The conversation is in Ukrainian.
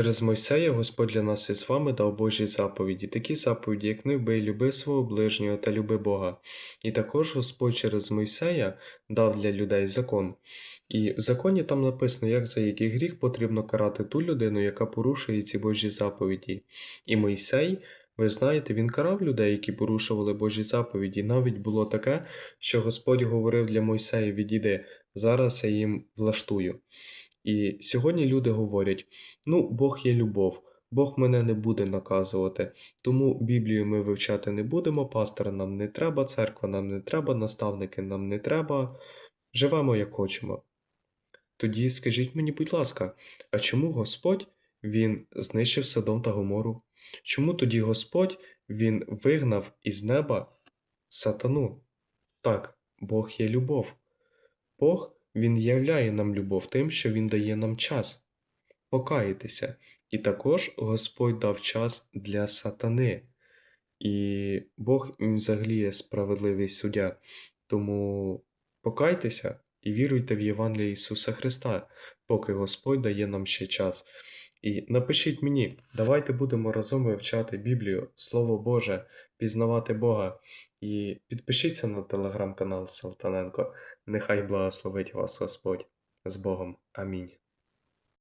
Через Мойсея Господь для нас із вами дав Божі заповіді, такі заповіді, як не вбий, люби свого ближнього та люби Бога. І також Господь через Мойсея дав для людей закон. І в законі там написано, як за який гріх потрібно карати ту людину, яка порушує ці Божі заповіді. І Мойсей, ви знаєте, він карав людей, які порушували Божі заповіді. Навіть було таке, що Господь говорив для Мойсея: відійди, зараз я їм влаштую. І сьогодні люди говорять: ну, Бог є любов, Бог мене не буде наказувати, тому Біблію ми вивчати не будемо, пастора нам не треба, церква нам не треба, наставники нам не треба, живемо як хочемо. Тоді скажіть мені, будь ласка, а чому Господь Він знищив Содом та Гомору? Чому тоді Господь Він вигнав із неба сатану? Так, Бог є любов. Бог Він являє нам любов тим, що Він дає нам час покаятися. І також Господь дав час для сатани. І Бог взагалі є справедливий суддя. Тому покайтеся і віруйте в Євангеліє Ісуса Христа, поки Господь дає нам ще час. І напишіть мені, давайте будемо разом вивчати Біблію, Слово Боже, пізнавати Бога. І підпишіться на телеграм-канал Салтаненко. Нехай благословить вас Господь з Богом. Амінь.